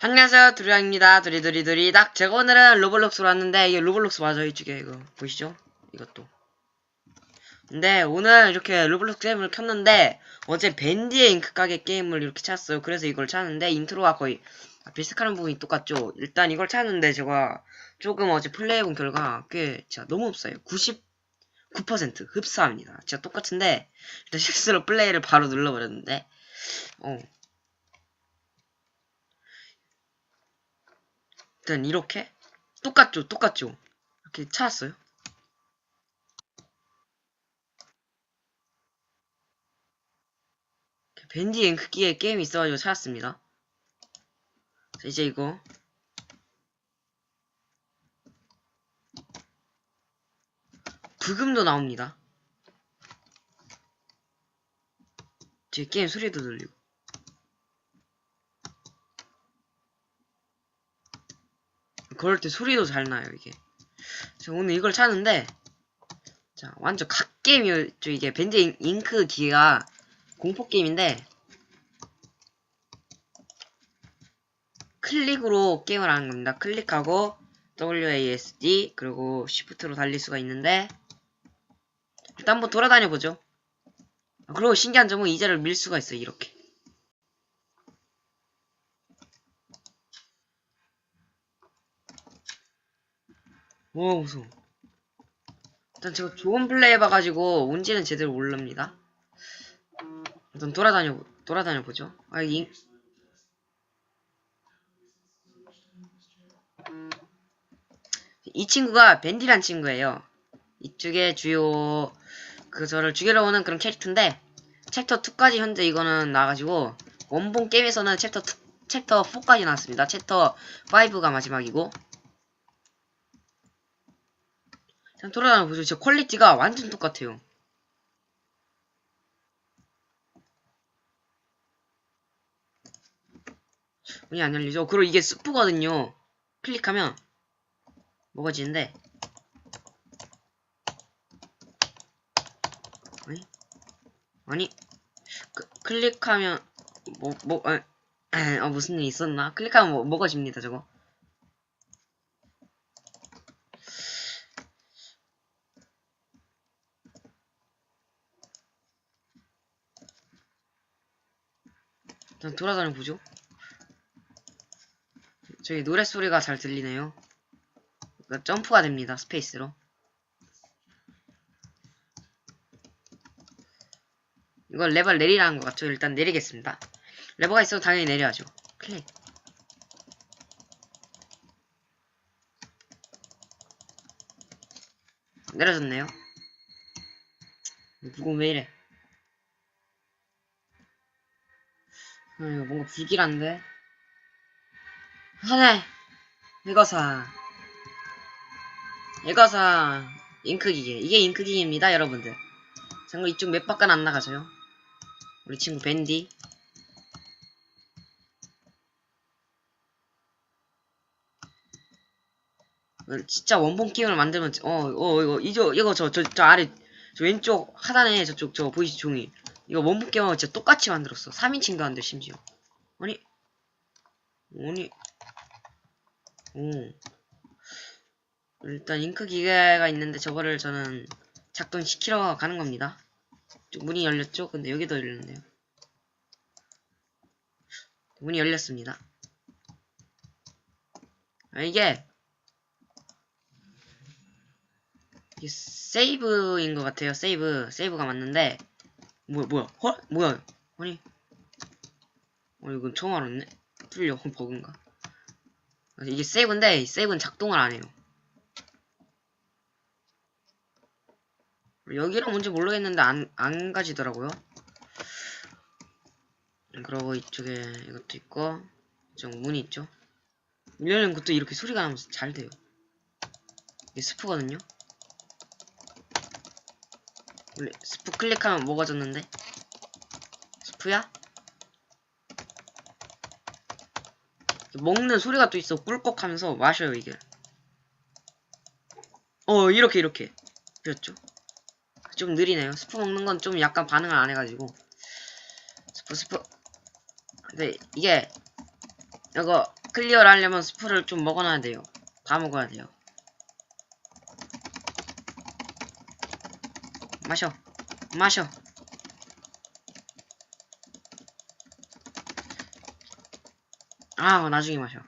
안녕하세요. 두리랑입니다. 두리두리두리닥 제가 오늘은 로블록스로 왔는데 이게 로블록스 맞아요 이쪽에 이거 보이시죠? 이것도. 근데 오늘 이렇게 로블록스 게임을 켰는데 어제 밴디의 잉크 가게 게임을 이렇게 찾았어요. 그래서 이걸 찾았는데 인트로가 거의 비슷한 부분이 똑같죠? 일단 이걸 찾았는데 제가 조금 어제 플레이해본 결과 꽤 진짜 너무 없어요. 99% 흡사합니다. 진짜 똑같은데 일단 실수로 플레이를 바로 눌러버렸는데. 어 일단 이렇게? 똑같죠 똑같죠? 이렇게 찾았어요? 밴디 앵크기에 게임이 있어가지고 찾았습니다. 자, 이제 이거. 부금도 나옵니다. 제 게임 소리도 들리고 그럴 때 소리도 잘 나요 이게. 제가 오늘 이걸 찾는데 자 완전 갓게임이죠 이게 밴드 잉- 잉크 기계가 공포 게임인데 클릭으로 게임을 하는 겁니다. 클릭하고 WASD 그리고 Shift로 달릴 수가 있는데 일단 한번 돌아다녀 보죠. 아, 그리고 신기한 점은 이자를 밀 수가 있어요 이렇게 오 무서워. 일단 제가 좋은 플레이 해봐가지고 뭔지는 제대로 모릅니다. 일단 돌아다녀 돌아다녀 보죠. 아 이, 이 친구가 밴디란 친구예요. 이쪽에 주요 그 저를 죽이러 오는 그런 캐릭터인데 챕터 2까지 현재 이거는 나와가지고 원본 게임에서는 챕터 2, 챕터 4까지 나왔습니다. 챕터 5가 마지막이고 돌아다녀 보죠. 제 퀄리티가 완전 똑같아요. 문이 안 열리죠? 그리고 이게 스프거든요. 클릭하면 뭐가 지는데 아니 아니 그, 클릭하면 뭐뭐 아, 아, 무슨 일이 있었나? 클릭하면 뭐, 뭐가 집니다 저거. 일단 돌아다녀 보죠. 저기 노랫소리가 잘 들리네요. 그러니까 점프가 됩니다. 스페이스로. 이걸 레버를 내리라는 것 같죠? 일단 내리겠습니다. 레버가 있어도 당연히 내려야죠. 클릭. 내려졌네요. 누구 왜 이래? 아, 이거 뭔가 불길한데? 하네! 이거사. 이거사. 잉크기계. 이게 잉크기계입니다, 여러분들. 참고 이쪽 몇 바깥 안 나가져요. 우리 친구 밴디. 어, 진짜 원본 게임을 만들면, 어, 어, 이거, 이거, 이거, 저, 저, 저 아래, 저 왼쪽 하단에 저쪽, 저, 보이시 종이. 이거 게임하고 진짜 똑같이 만들었어. 3인칭도 안 돼, 심지어. 아니, 아니, 오. 일단 잉크 기계가 있는데 저거를 저는 작동시키러 가는 겁니다. 쪽 문이 열렸죠? 근데 여기도 열렸네요. 문이 열렸습니다. 아, 이게 이게 세이브인 것 같아요. 세이브, 세이브가 맞는데 뭐야, 뭐야, 헐, 뭐야, 아니, 어 이건 처음 알았네. 틀려, 버그인가? 아, 이게 세이브인데 이 세이브는 작동을 안 해요. 여기랑 뭔지 모르겠는데 안, 안 가지더라고요. 그리고 이쪽에 이것도 있고 이쪽 문이 있죠. 문 열리는 것도 이렇게 소리가 나면서 잘 돼요. 이게 스프거든요. 원래 스프 클릭하면 뭐가 졌는데? 스프야? 먹는 소리가 또 있어. 꿀꺽 하면서 마셔요, 이게. 어, 이렇게, 이렇게. 그렇죠? 좀 느리네요. 스프 먹는 건 좀 약간 반응을 안 해가지고. 스프, 스프. 근데 이게, 이거, 클리어를 하려면 스프를 좀 먹어놔야 돼요. 다 먹어야 돼요. 마셔. 마셔. 아, 나중에 마셔.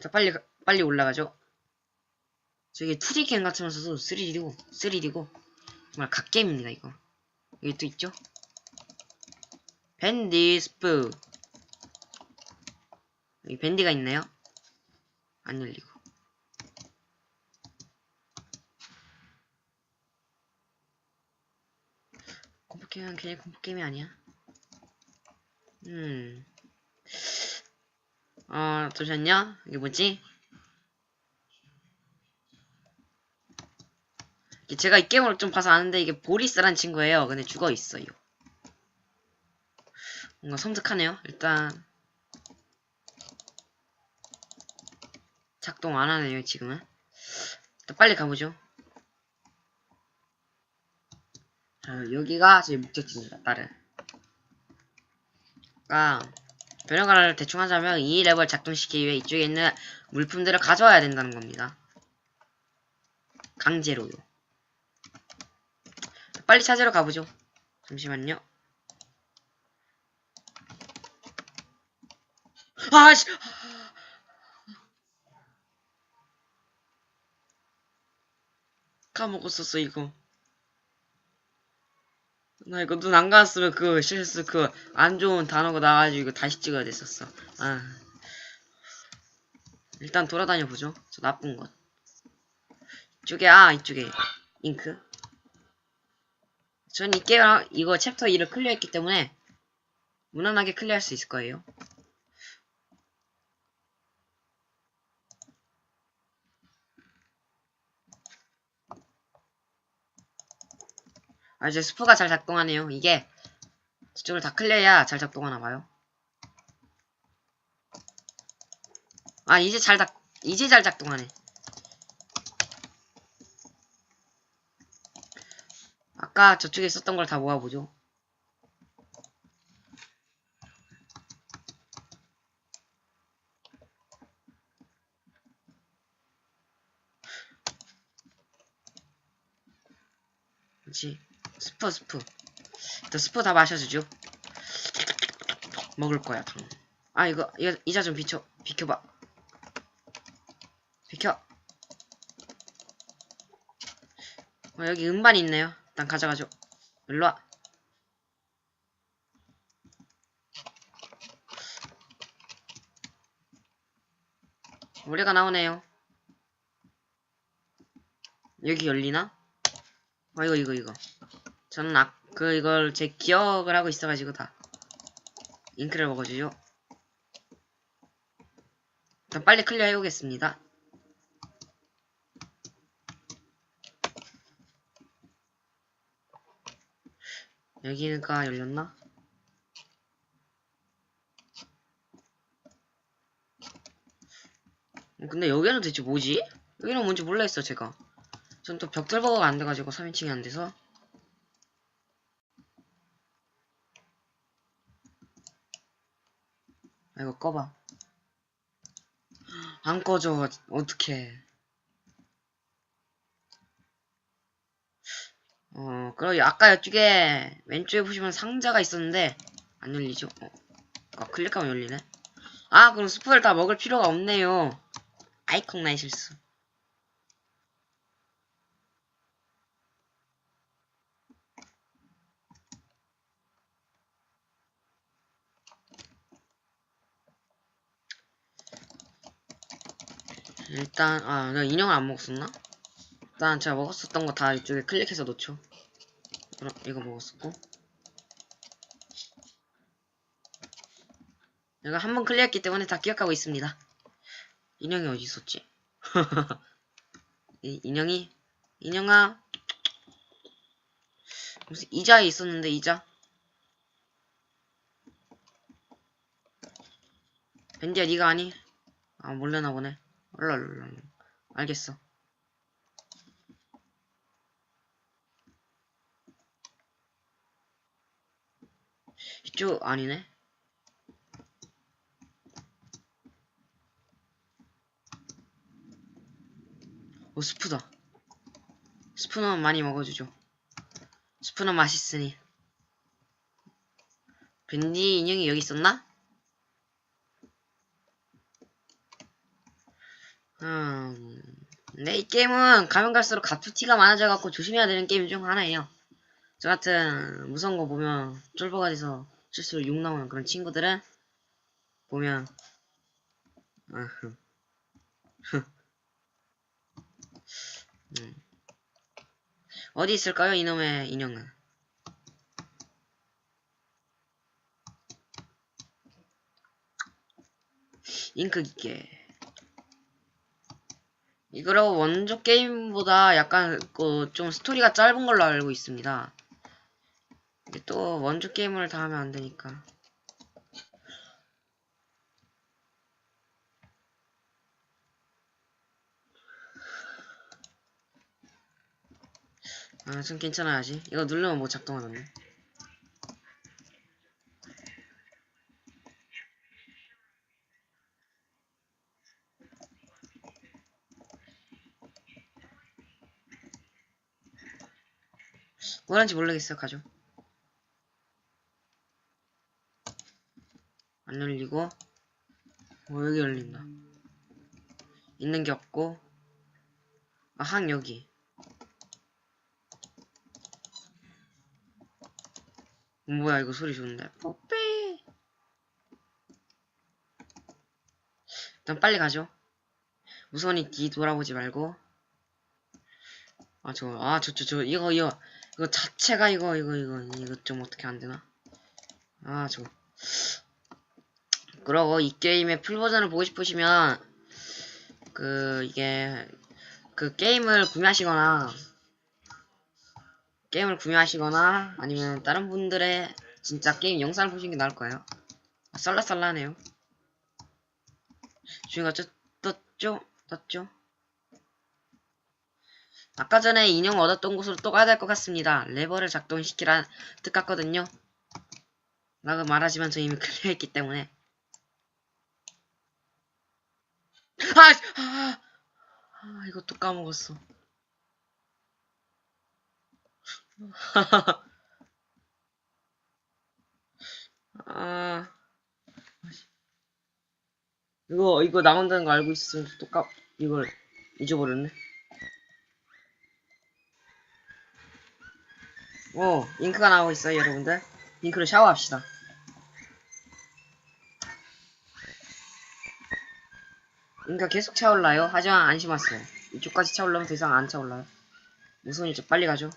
자, 빨리, 가- 빨리 올라가죠. 저기 2D 게임 같으면서도 3D고, 3D고, 정말 갓게임입니다, 이거. 여기 또 있죠? 밴디 스프. 여기 밴디가 있네요. 안 열리고. 컴포 게임은 괜히 컴포게임이 아니야. 음. 어, 잠시만요. 이게 뭐지? 제가 이 게임을 좀 봐서 아는데 이게 보리스란 친구예요. 근데 죽어 있어요. 뭔가 섬뜩하네요. 일단 작동 안 하네요. 지금은. 일단 빨리 가보죠. 자, 여기가 제 목적지입니다. 다른. 아, 변형가를 대충 하자면 이 랩을 작동시키기 위해 이쪽에 있는 물품들을 가져와야 된다는 겁니다. 강제로요. 빨리 찾으러 가보죠. 잠시만요. 아씨! 까먹었었어, 이거. 나 이거 눈 안 감았으면 그 실수 그 안 좋은 단어가 나와가지고 이거 다시 찍어야 됐었어. 아. 일단 돌아다녀 보죠. 저 나쁜 것. 이쪽에 아 이쪽에 잉크. 전 이 게임 이거 챕터 2를 클리어했기 때문에 무난하게 클리어할 수 있을 거예요. 아 이제 스프가 잘 작동하네요. 이게 저쪽을 다 클리어해야 잘 작동하나 봐요. 아 이제 잘 작, 이제 잘 작동하네. 아까 저쪽에 있었던 걸 다 모아보죠. 그렇지. 스프 스프. 또 스프 다 마셔주죠. 먹을 거야. 당. 아 이거 이거 이자 좀 비켜 비켜봐. 비켜. 어, 여기 음반이 있네요. 일단 가져가죠. 일로와. 우리가 나오네요. 여기 열리나? 어 이거 이거 이거. 저는 아, 그 이걸 제 기억을 하고 있어가지고 다 잉크를 먹어주죠. 일단 빨리 클리어 해오겠습니다. 여기가 열렸나? 어, 근데 여기는 대체 뭐지? 여기는 뭔지 몰라했어 제가. 전 또 벽돌버거가 안 돼가지고 3인칭이 안 돼서. 꺼봐. 안 꺼져. 어떡해. 어, 그리고 아까 이쪽에 왼쪽에 보시면 상자가 있었는데 안 열리죠? 어. 아, 클릭하면 열리네. 아, 그럼 스프를 다 먹을 필요가 없네요. 아이콘 나의 실수. 일단 아 내가 인형을 안 먹었었나? 일단 제가 먹었었던 거 다 이쪽에 클릭해서 놓죠. 그럼 이거 먹었었고. 내가 한 번 클리어했기 때문에 다 기억하고 있습니다. 인형이 어디 있었지? 이, 인형이? 인형아? 무슨 이자에 있었는데 이자? 밴디야 니가 아니? 아 몰래나 보네 얼랄랄랄 알겠어. 이쪽 아니네? 오 스프다. 스프는 많이 먹어주죠. 스프는 맛있으니. 벤디 인형이 여기 있었나? 음, 근데 이 게임은 가면 갈수록 가투티가 많아져갖고 조심해야 되는 게임 중 하나예요. 저 같은 무서운 거 보면 쫄보가 돼서 실수로 욕 나오는 그런 친구들은 보면. 음. 어디 있을까요 이놈의 인형은? 잉크 기계 이거로 원조 게임보다 약간 그 좀 스토리가 짧은 걸로 알고 있습니다. 이게 또 원조 게임을 다 하면 안 되니까. 아, 좀 괜찮아 야지. 이거 누르면 뭐 작동하던데. 뭐라는지 모르겠어요, 가죠. 안 열리고, 뭐, 여기 열린다. 있는 게 없고, 아, 항 여기. 뭐야, 이거 소리 좋은데. 뽀삐! 일단 빨리 가죠. 우선이 뒤 돌아보지 말고. 아, 저, 아, 저, 저, 저, 이거, 이거, 이거 자체가 이거, 이거, 이거, 이거 좀 어떻게 안 되나? 아, 저거. 그러고 이 게임의 풀 버전을 보고 싶으시면, 그, 이게, 그 게임을 구매하시거나, 게임을 구매하시거나, 아니면 다른 분들의 진짜 게임 영상을 보시는 게 나을 거예요. 아, 썰라썰라하네요. 주인가 저, 떴죠? 떴죠? 아까 전에 인형 얻었던 곳으로 또 가야 될 것 같습니다. 레버를 작동시키란 뜻 같거든요. 라고 말하지만 저 이미 클리어했기 때문에. 아! 아! 아 이것도 까먹었어. 아. 이거, 이거 나온다는 거 알고 있었으면 또 까, 이걸 잊어버렸네. 오, 잉크가 나오고 있어요, 여러분들. 잉크로 샤워합시다. 잉크가 계속 차올라요. 하지만 안심하세요. 이쪽까지 차올라면 더 이상 안 차올라요. 우선 이쪽 빨리 가죠.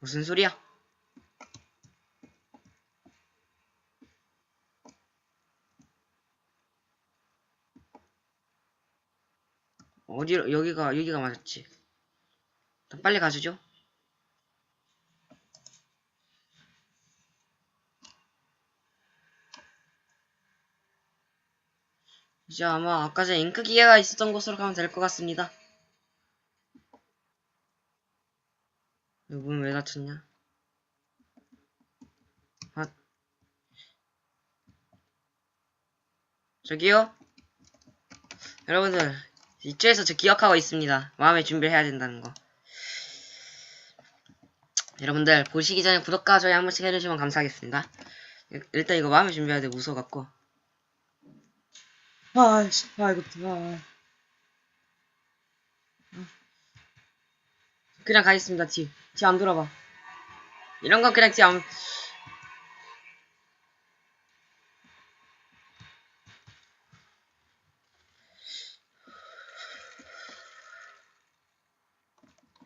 무슨 소리야? 어디로 여기가 여기가 맞았지. 빨리 가주죠. 이제 아마 아까 전에 잉크 기계가 있었던 곳으로 가면 될 것 같습니다. 문왜 닫혔냐? 아 저기요? 여러분들 이쪽에서 저 기억하고 있습니다. 마음의 준비를 해야 된다는 거. 여러분들 보시기 전에 구독과 좋아요 한 번씩 해주시면 감사하겠습니다. 일단 이거 마음의 준비해야 돼 무서워갖고. 아이씨, 아이고, 아. 그냥 가겠습니다, 뒤. 뒤 안 돌아봐. 이런 건 그냥 뒤 안,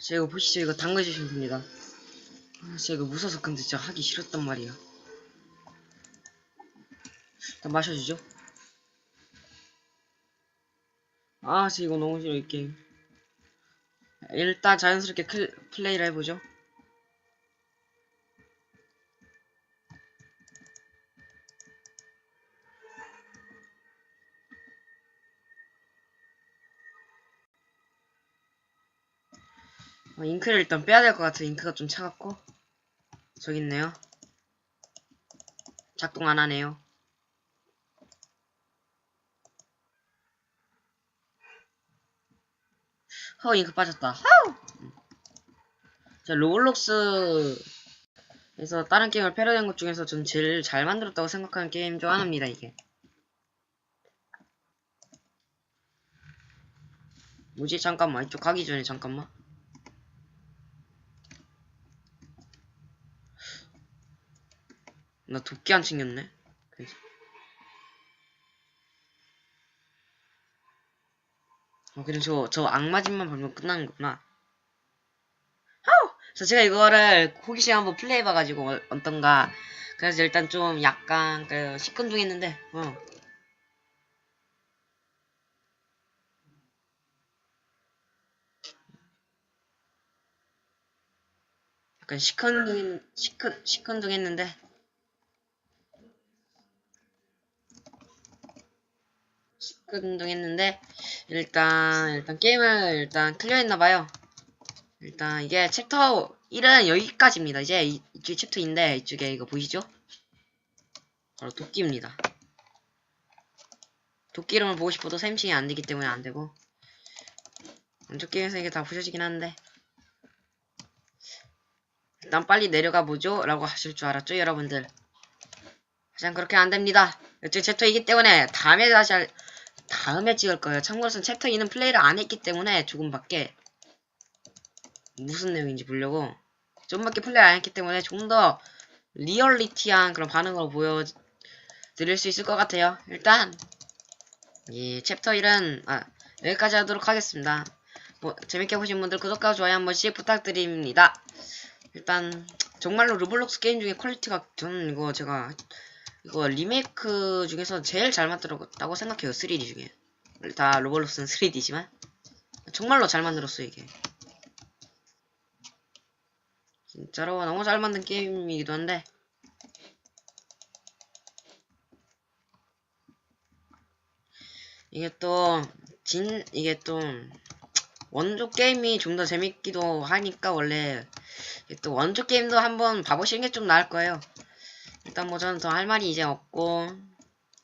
자, 이거 보시죠. 이거 담가주시면 됩니다. 아, 진짜 이거 무서워서 근데 진짜 하기 싫었단 말이야. 일단 마셔주죠. 아, 진짜 이거 너무 싫어, 이 게임. 일단 자연스럽게 클, 플레이를 해보죠. 잉크를 일단 빼야 될 것 같아. 잉크가 좀 차갑고. 저기 있네요. 작동 안 하네요. 허 잉크 빠졌다. 허우! 자, 로블록스에서 다른 게임을 패러디한 것 중에서 좀 제일 잘 만들었다고 생각하는 게임 중 하나입니다, 이게. 뭐지? 잠깐만. 이쪽 가기 전에 잠깐만. 나 도끼 안 챙겼네. 어, 그럼 저, 저 악마진만 벌면 끝나는 거구나. 하우! 그래서 제가 이거를 호기심 한번 플레이 해봐가지고 어, 어떤가. 그래서 일단 좀 약간 그 시큰둥했는데, 어. 약간 시큰둥, 시큰, 시큰둥했는데, 시큰둥했는데, 일단, 일단 게임을 일단 클리어했나봐요. 일단 이게 챕터 1은 여기까지입니다. 이제 이, 이쪽이 챕터 2인데, 이쪽에 이거 보이시죠? 바로 도끼입니다. 도끼 이름을 보고 싶어도 샘칭이 안 되기 때문에 안 되고. 왼쪽 게임에서 이게 다 부셔지긴 하는데. 일단 빨리 내려가 보죠. 라고 하실 줄 알았죠, 여러분들. 하지만 그렇게 안 됩니다. 이쪽 챕터 2기 때문에 다음에 다시 할, 다음에 찍을 거예요. 참고로 전 챕터 2는 플레이를 안 했기 때문에 조금밖에 무슨 내용인지 보려고 좀밖에 플레이 안 했기 때문에 좀 더 리얼리티한 그런 반응으로 보여드릴 수 있을 것 같아요. 일단 이 챕터 1은 아, 여기까지 하도록 하겠습니다. 뭐 재밌게 보신 분들 구독과 좋아요 한 번씩 부탁드립니다. 일단 정말로 르블록스 게임 중에 퀄리티가 저는 이거 제가 이거 리메이크 중에서 제일 잘 만들었다고 생각해요. 3D 중에. 다 로블록스는 3D지만 정말로 잘 만들었어 이게. 진짜로 너무 잘 만든 게임이기도 한데 이게 또 진 이게 또 원조 게임이 좀 더 재밌기도 하니까 원래 또 원조 게임도 한번 봐보시는 게 좀 나을 거예요. 일단 뭐 저는 더 할 말이 이제 없고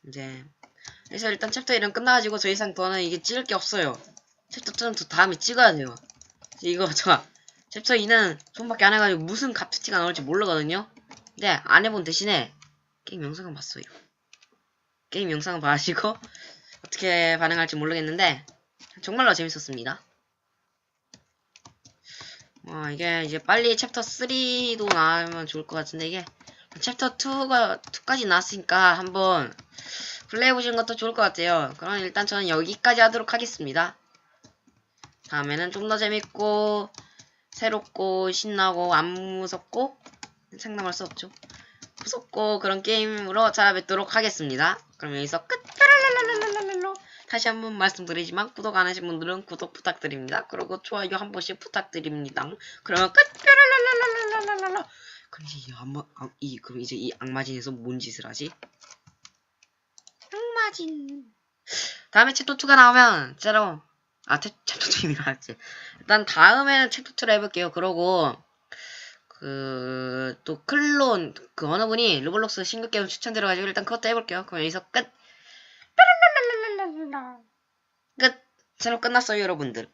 이제 그래서 일단 챕터 1은 끝나가지고 더 이상 더는 이게 찍을 게 없어요. 챕터 2는 또 다음에 찍어야 돼요. 이거 저 챕터 2는 손밖에 안 해가지고 무슨 갑투티가 나올지 모르거든요. 근데 안 해본 대신에 게임 영상은 봤어요. 게임 영상을 봐가지고 어떻게 반응할지 모르겠는데 정말로 재밌었습니다. 와 이게 이제 빨리 챕터 3도 나오면 좋을 것 같은데 이게 챕터 2가 2까지 나왔으니까 한번 플레이 해보시는 것도 좋을 것 같아요. 그럼 일단 저는 여기까지 하도록 하겠습니다. 다음에는 좀 더 재밌고 새롭고 신나고 안 무섭고 생각할 수 없죠. 무섭고 그런 게임으로 찾아뵙도록 하겠습니다. 그럼 여기서 끝. 뾰랄랄랄랄랄랄랄로. 다시 한번 말씀드리지만 구독 안 하신 분들은 구독 부탁드립니다. 그리고 좋아요 한 번씩 부탁드립니다. 그러면 끝. 그럼 이제 이 악마 악, 이 그럼 이제 이 악마진에서 뭔 짓을 하지? 악마진. 다음에 챕터 2가 나오면 진짜로 아 챕, 챕터 2가 나왔지. 일단 다음에는 챕터 2를 해볼게요. 그러고 그 또 클론 그 어느 분이 로블록스 신규 게임 추천드려가지고 일단 그것도 해볼게요. 그럼 여기서 끝. 끝. 새로 끝났어요, 여러분들.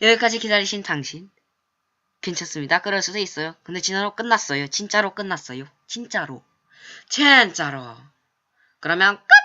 여기까지 기다리신 당신. 괜찮습니다. 그럴 수도 있어요. 근데 진짜로 끝났어요. 진짜로 끝났어요. 진짜로. 진짜로. 그러면 끝!